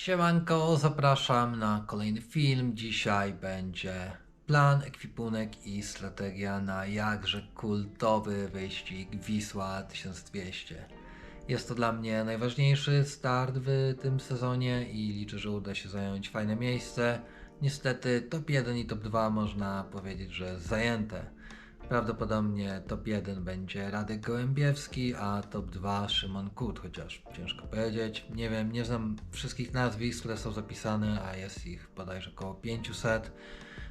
Siemanko, zapraszam na kolejny film. Dzisiaj będzie plan, ekwipunek i strategia na jakże kultowy wyścig Wisła 1200. Jest to dla mnie najważniejszy start w tym sezonie i liczę, że uda się zająć fajne miejsce. Niestety top 1 i top 2 można powiedzieć, że zajęte. Prawdopodobnie top 1 będzie Radek Gołębiewski, a top 2 Szymon Kut, chociaż ciężko powiedzieć. Nie wiem, nie znam wszystkich nazwisk, które są zapisane, a jest ich bodajże około 500,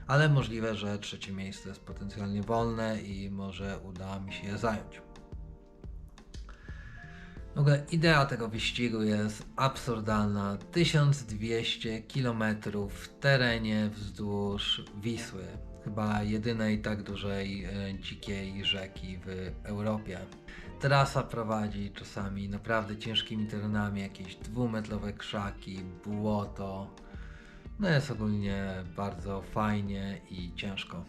ale możliwe, że trzecie miejsce jest potencjalnie wolne i może uda mi się je zająć. W ogóle idea tego wyścigu jest absurdalna. 1200 km w terenie wzdłuż Wisły. Chyba jedynej tak dużej e, dzikiej rzeki w Europie. Trasa prowadzi czasami naprawdę ciężkimi terenami, jakieś dwumetrowe krzaki, błoto. No jest ogólnie bardzo fajnie i ciężko.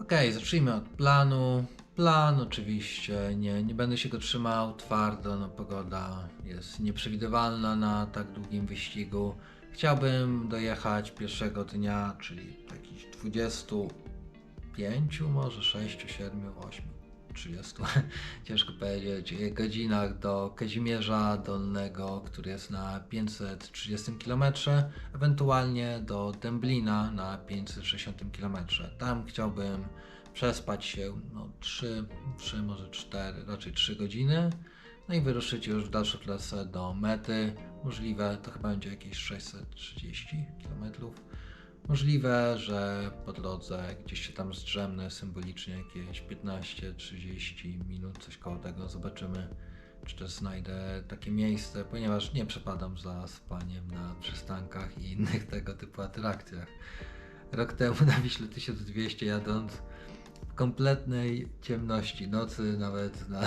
Okej, zacznijmy od planu. Plan oczywiście, nie, nie będę się go trzymał twardo, no pogoda jest nieprzewidywalna na tak długim wyścigu. Chciałbym dojechać pierwszego dnia, czyli jakichś 25, może 6, 7, 8, 30, ciężko powiedzieć, godzinach do Kazimierza Dolnego, który jest na 530 km, ewentualnie do Dęblina na 560 km. Tam chciałbym przespać się no, 3, 3, może 4, raczej 3 godziny. No i wyruszyć już w dalszą trasę do mety. Możliwe, to chyba będzie jakieś 630 km. Możliwe, że po drodze gdzieś się tam zdrzemnę symbolicznie jakieś 15-30 minut, coś koło tego. Zobaczymy, czy też znajdę takie miejsce, ponieważ nie przepadam za spaniem na przystankach i innych tego typu atrakcjach. Rok temu na Wiśle 1200 jadąc w kompletnej ciemności nocy, nawet na,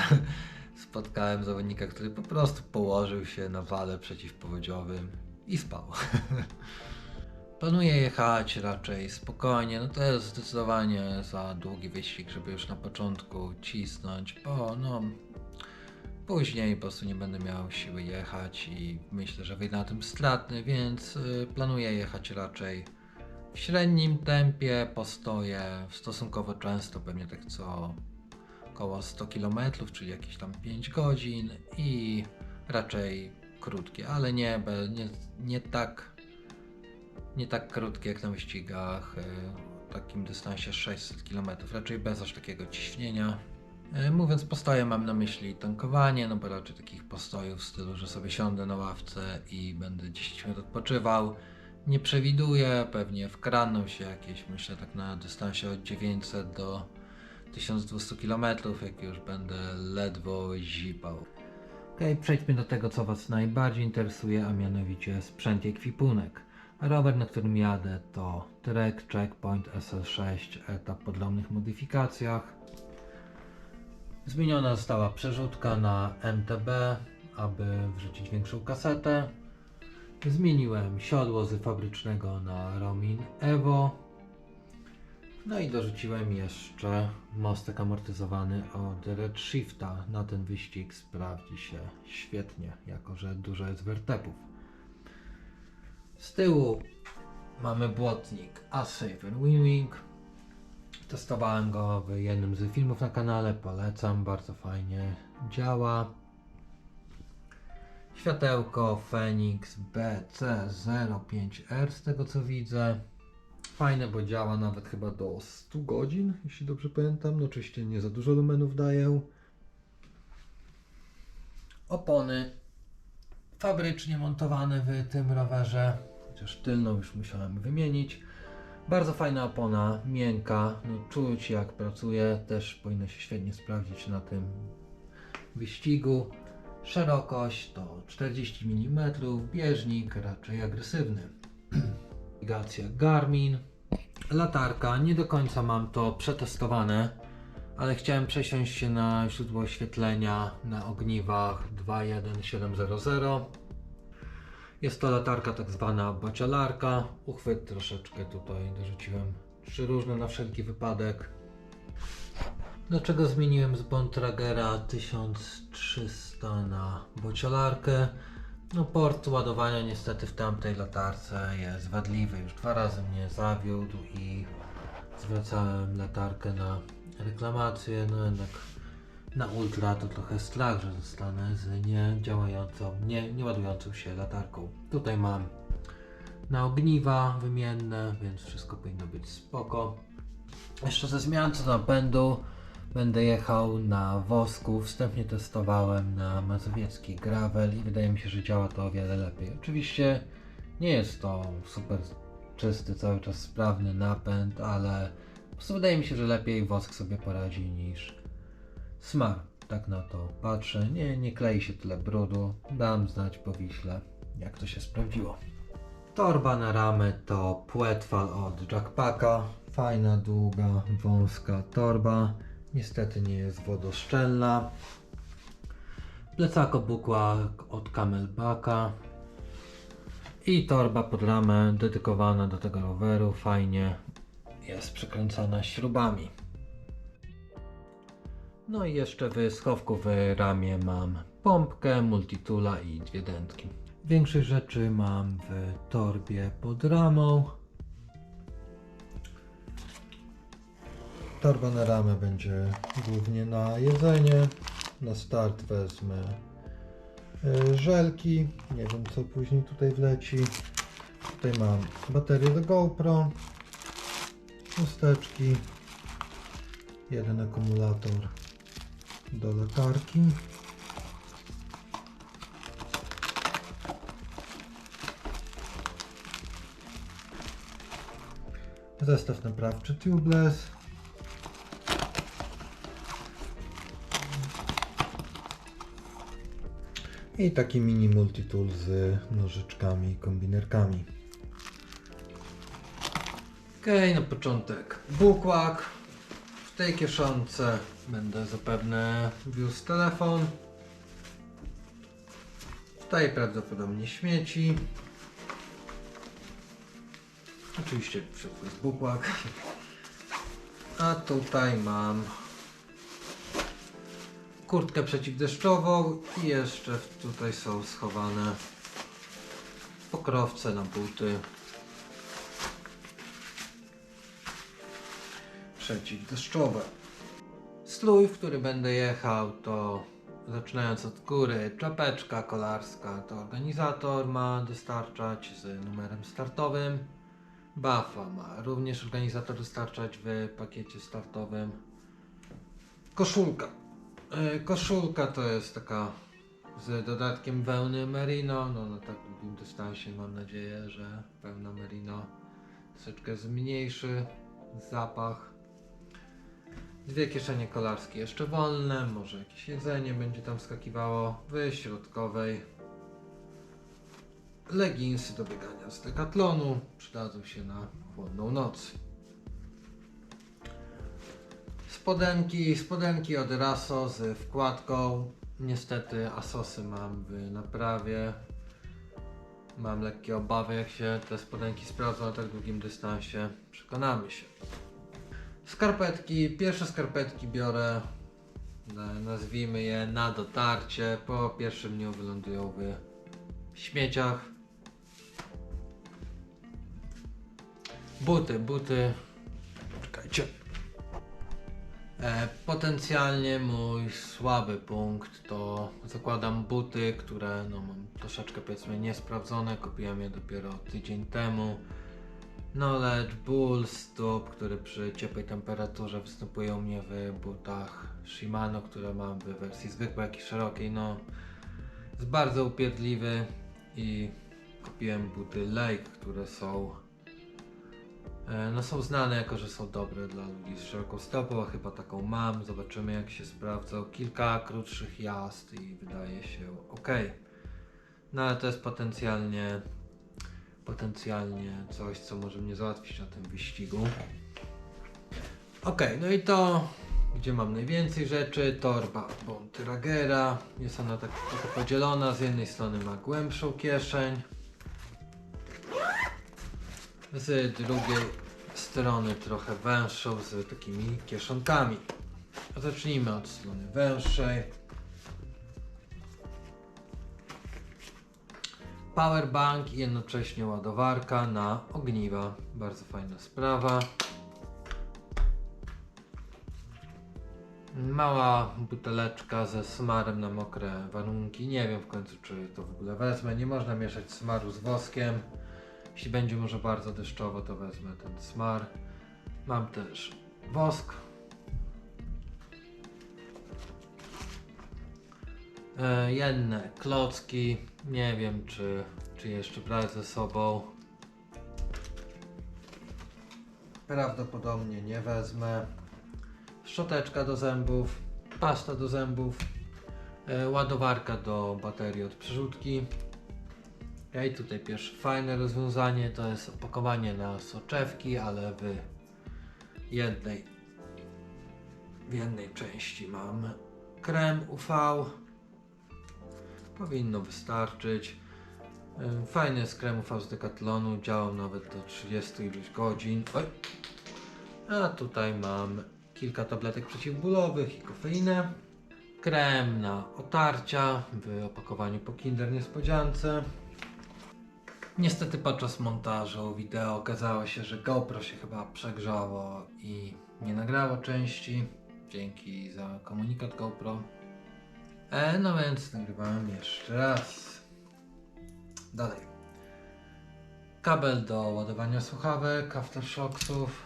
spotkałem zawodnika, który po prostu położył się na wale przeciwpowodziowym i spał. Planuję jechać raczej spokojnie, no to jest zdecydowanie za długi wyścig, żeby już na początku cisnąć, bo no później po prostu nie będę miał siły jechać i myślę, że wyjdę na tym stratny, więc y, planuję jechać raczej w średnim tempie, postoję stosunkowo często, pewnie tak co około 100 km, czyli jakieś tam 5 godzin i raczej krótkie, ale nie, nie, nie tak nie tak krótkie jak na wyścigach y, o takim dystansie 600 km, raczej bez aż takiego ciśnienia. Y, Mówiąc postoje mam na myśli tankowanie, no bo raczej takich postojów w stylu, że sobie siądę na ławce i będę 10 minut odpoczywał. Nie przewiduję, pewnie wkradną się jakieś, myślę tak na dystansie od 900 do 1200 km, jak już będę ledwo zipał. Okej, przejdźmy do tego, co Was najbardziej interesuje, a mianowicie sprzęt i ekwipunek. Rower, na którym jadę to Trek Checkpoint SL6 etap po drobnych modyfikacjach. Zmieniona została przerzutka na MTB, aby wrzucić większą kasetę. Zmieniłem siodło z fabrycznego na Romin Evo. No i dorzuciłem jeszcze mostek amortyzowany od Redshifta. Na ten wyścig sprawdzi się świetnie, jako że dużo jest wertepów. Z tyłu mamy błotnik Asafer Winwing. Testowałem go w jednym z filmów na kanale, polecam, bardzo fajnie działa. Światełko Phoenix BC05R z tego co widzę. Fajne, bo działa nawet chyba do 100 godzin, jeśli dobrze pamiętam. No oczywiście nie za dużo lumenów daję. Opony fabrycznie montowane w tym rowerze, chociaż tylną już musiałem wymienić. Bardzo fajna opona, miękka, no czuć jak pracuje, też powinno się świetnie sprawdzić na tym wyścigu. Szerokość to 40 mm, bieżnik raczej agresywny. Nawigacja Garmin. Latarka, nie do końca mam to przetestowane, ale chciałem przesiąść się na źródło oświetlenia na ogniwach 21700. Jest to latarka tak zwana bociolarka. Uchwyt troszeczkę tutaj dorzuciłem trzy różne na wszelki wypadek. Dlaczego zmieniłem z Bontragera 1300 na bociolarkę? No port ładowania niestety w tamtej latarce jest wadliwy. Już dwa razy mnie zawiódł i zwracałem latarkę na reklamację. No jednak na ultra to trochę strach, że zostanę z niedziałającą, nie, nie ładującą się latarką. Tutaj mam na ogniwa wymienne, więc wszystko powinno być spoko. Jeszcze ze zmian co napędu będę jechał na wosku. Wstępnie testowałem na mazowiecki gravel i wydaje mi się, że działa to o wiele lepiej. Oczywiście nie jest to super czysty, cały czas sprawny napęd, ale po prostu wydaje mi się, że lepiej wosk sobie poradzi niż smar. Tak na to patrzę. Nie, nie klei się tyle brudu. Dam znać po Wiśle, jak to się sprawdziło. Torba na ramę to płetwal od Jackpacka. Fajna, długa, wąska torba. Niestety nie jest wodoszczelna. Plecak obukłak od Camelbacka. I torba pod ramę dedykowana do tego roweru. Fajnie jest przykręcona śrubami. No i jeszcze w schowku w ramię mam pompkę, multitula i dwie dętki. Większość rzeczy mam w torbie pod ramą. Torba na ramę będzie głównie na jedzenie. Na start wezmę y, żelki. Nie wiem co później tutaj wleci. Tutaj mam baterię do GoPro, chusteczki, jeden akumulator do latarki. Zestaw naprawczy tubeless. I taki mini multitool z nożyczkami i kombinerkami. Okej, na początek bukłak. W tej kieszonce będę zapewne wiózł telefon. Tutaj prawdopodobnie śmieci. Oczywiście w środku jest bukłak. A tutaj mam kurtkę przeciwdeszczową i jeszcze tutaj są schowane pokrowce na buty przeciwdeszczowe. Strój, w który będę jechał to zaczynając od góry czapeczka kolarska to organizator ma dostarczać z numerem startowym. Bafa ma również organizator dostarczać w pakiecie startowym. Koszulka. E, Koszulka to jest taka z dodatkiem wełny merino. No na tak długim dystansie mam nadzieję, że wełna merino troszeczkę zmniejszy zapach. Dwie kieszenie kolarskie jeszcze wolne, może jakieś jedzenie będzie tam skakiwało. W środkowej leginsy do biegania z dekatlonu przydadzą się na chłodną noc. Spodenki, spodenki od Raso z wkładką. Niestety Asosy mam w naprawie. Mam lekkie obawy jak się te spodenki sprawdzą na tak długim dystansie. Przekonamy się. Skarpetki. Pierwsze skarpetki biorę, na- nazwijmy je na dotarcie. Po pierwszym dniu wylądują w śmieciach. Buty, buty. Czekajcie. E, potencjalnie mój słaby punkt to zakładam buty, które no, mam troszeczkę powiedzmy niesprawdzone. Kupiłem je dopiero tydzień temu. Knowledge Bull Stop, który przy ciepłej temperaturze występuje u mnie w butach Shimano, które mam w wersji zwykłej, jak i szerokiej. No, jest bardzo upierdliwy i kupiłem buty Lake, które są no są znane jako, że są dobre dla ludzi z szeroką stopą, a chyba taką mam. Zobaczymy jak się sprawdzą. Kilka krótszych jazd i wydaje się ok. No ale to jest potencjalnie potencjalnie coś, co może mnie załatwić na tym wyścigu. Ok, no i to, gdzie mam najwięcej rzeczy, torba Bontragera. Jest ona tak podzielona, z jednej strony ma głębszą kieszeń, z drugiej strony trochę węższą, z takimi kieszonkami. Zacznijmy od strony węższej. powerbank i jednocześnie ładowarka na ogniwa. Bardzo fajna sprawa. Mała buteleczka ze smarem na mokre warunki. Nie wiem w końcu, czy to w ogóle wezmę. Nie można mieszać smaru z woskiem. Jeśli będzie może bardzo deszczowo, to wezmę ten smar. Mam też wosk. E, jedne klocki. Nie wiem, czy, czy jeszcze brać ze sobą. Prawdopodobnie nie wezmę. Szczoteczka do zębów, pasta do zębów, e, ładowarka do baterii od przerzutki. I tutaj pierwsze fajne rozwiązanie to jest opakowanie na soczewki, ale w jednej w jednej części mam krem UV. Powinno wystarczyć. Fajny jest krem UV z Decathlonu, działał nawet do 30 iluś godzin. Oj. A tutaj mam kilka tabletek przeciwbólowych i kofeinę. Krem na otarcia w opakowaniu po Kinder Niespodziance. Niestety podczas montażu wideo okazało się, że GoPro się chyba przegrzało i nie nagrało części. Dzięki za komunikat GoPro. E, no więc nagrywałem jeszcze raz. Dalej. Kabel do ładowania słuchawek, aftershocksów.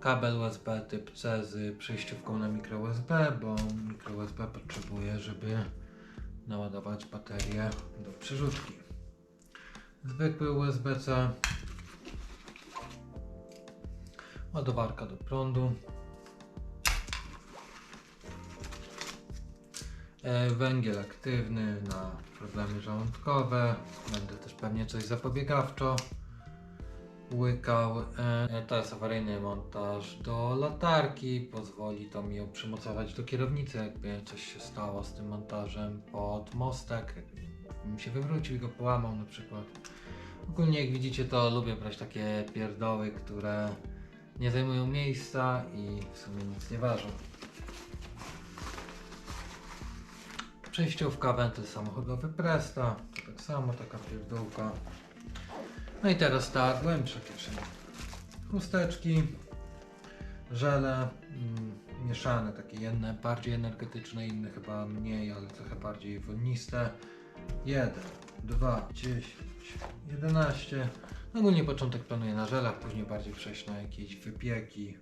Kabel USB typ C z przejściówką na mikro USB, bo mikro USB potrzebuję, żeby naładować baterię do przerzutki. Zwykły USB-C. Ładowarka do prądu. E, Węgiel aktywny na problemy żołądkowe. Będę też pewnie coś zapobiegawczo łykał. E, To jest awaryjny montaż do latarki. Pozwoli to mi ją przymocować do kierownicy, jakby coś się stało z tym montażem pod mostek. Jakbym się wywrócił i go połamał na przykład. Ogólnie jak widzicie to lubię brać takie pierdoły, które nie zajmują miejsca i w sumie nic nie ważą. Przejściówka, wentyl samochodowy Presta, to tak samo, taka pierdółka. No i teraz ta głębsza kieszeń. Chusteczki, żele, mm, mieszane, takie jedne bardziej energetyczne, inne chyba mniej, ale trochę bardziej wolniste. 1, 2, 10, 11. No Ogólnie początek planuję na żelach, później bardziej przejść na jakieś wypieki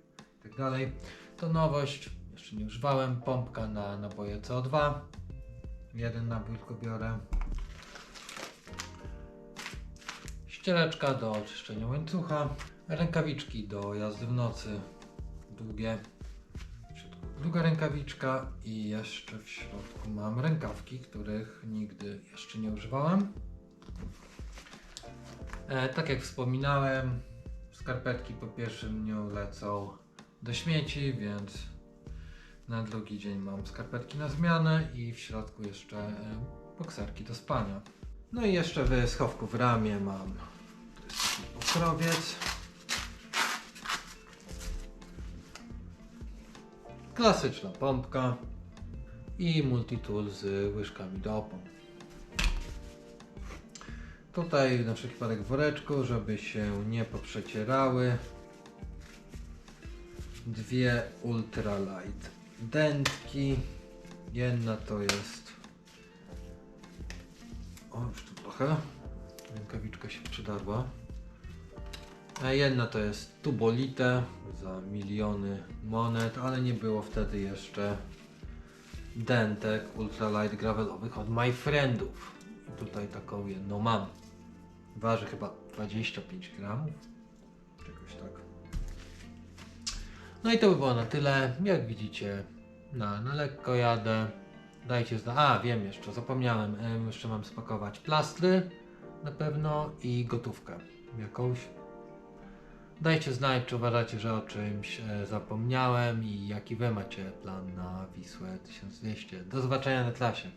i tak. To nowość, jeszcze nie używałem, pompka na naboje CO2. Jeden nabój tylko biorę. Ściereczka do oczyszczenia łańcucha. Rękawiczki do jazdy w nocy. Długie. Druga rękawiczka i jeszcze w środku mam rękawki, których nigdy jeszcze nie używałem. E, tak jak wspominałem, skarpetki po pierwszym dniu lecą do śmieci, więc na drugi dzień mam skarpetki na zmianę i w środku jeszcze e, bokserki do spania. No i jeszcze w schowku w ramię mam pokrowiec. Klasyczna pompka i multitool z łyżkami do opon. Tutaj na wszelki wypadek woreczku, żeby się nie poprzecierały. Dwie ultralight dętki. Jedna to jest. O, już tu trochę. Rękawiczka się przydarła. A jedna to jest tubolite za miliony monet, ale nie było wtedy jeszcze dentek ultralight gravelowych od My Friendów. I tutaj taką jedną mam. Waży chyba 25 gramów. Jakoś tak. No i to by było na tyle. Jak widzicie, na, na lekko jadę. Dajcie znać. A, wiem jeszcze, zapomniałem. Em, Jeszcze mam spakować plastry na pewno i gotówkę jakąś. Dajcie znać, czy uważacie, że o czymś e, zapomniałem i jaki wy macie plan na Wisłę 1200. Do zobaczenia na klasie.